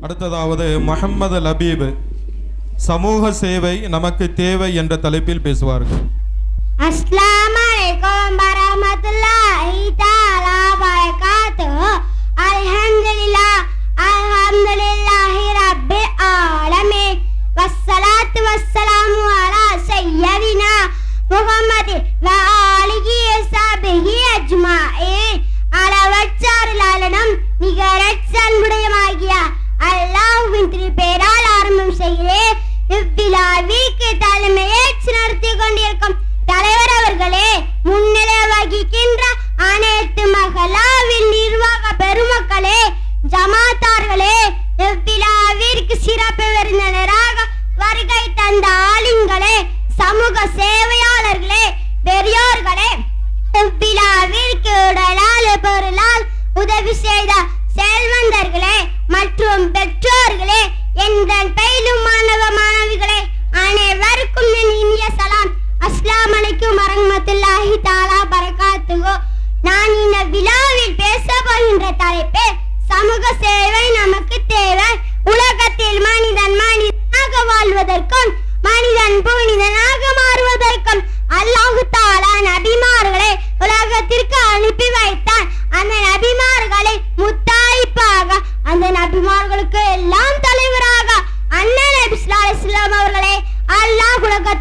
அடுத்ததாவது முகம்மது லபீபு சமூக சேவை நமக்கு தேவை என்ற தலைப்பில் பேசுவார்கள். அஸ்லாம் அலைக்கும் வரமத்துல்லாஹி தஆலா பரகாத்துஹு அல்ஹம்துலில்லாஹ் அல்ஹம்துலில்லாஹி வஸ்ஸலாத்து வஸ்ஸலாமு அலா சய்யதினா தயவு செய்த செல்வந்தர்களே மற்றும் பெற்றோர்களே எங்கள் பயிலும் மாணவ மாணவிகளே அனைவருக்கும் என் இனிய சலாம். அஸ்லாம் அலைக்கும் அரங்கமத்துல்லாஹி தாலா பரகாத்துகோ நான் இந்த விழாவில் பேச போகின்ற தலைப்பே சமூக சேவை நமக்கு தேவை. உலகத்தில் மனிதன் மனிதனாக வாழ்வதற்கும் மனிதன் புனிதனாக மாறும்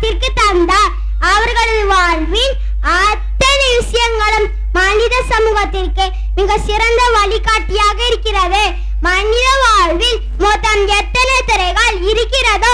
உலகத்திற்கு தந்தார். அவர்களது வாழ்வில் அத்தனை விஷயங்களும் மனித சமூகத்திற்கு மிக சிறந்த வழிகாட்டியாக இருக்கிறது. மனித வாழ்வில் மொத்தம் எத்தனை துறைகள் இருக்கிறதோ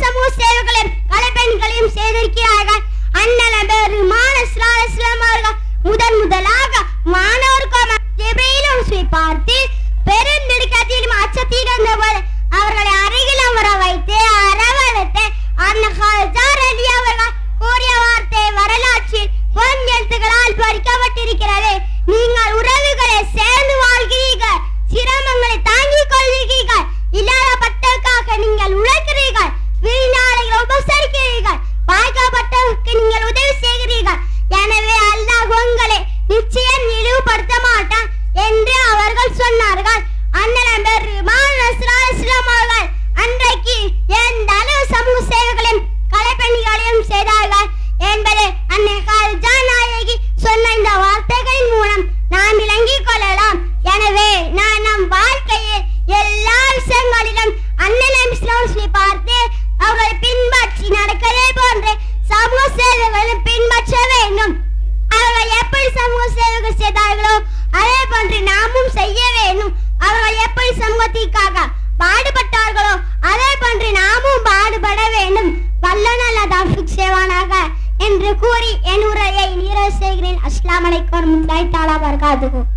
சமூக சேவைகளையும் கலைப்பெண்களையும் செய்திருக்கிறார்கள் அண்ணல பெருமான முதன் முதலாக மாணவர்களும் கோம ஜெபியிலும் பாடுபட்டார்களோ? அதே போன்று நாமும் பாடுபட வேண்டும். வல்லனல்ல தாஃபிக் சேவானாக என்று கூறி என் உரையை நிறைவு செய்கிறேன். அஸ்லாம் அலைக்கும். முந்தாய் தாலா வர்காதுகும்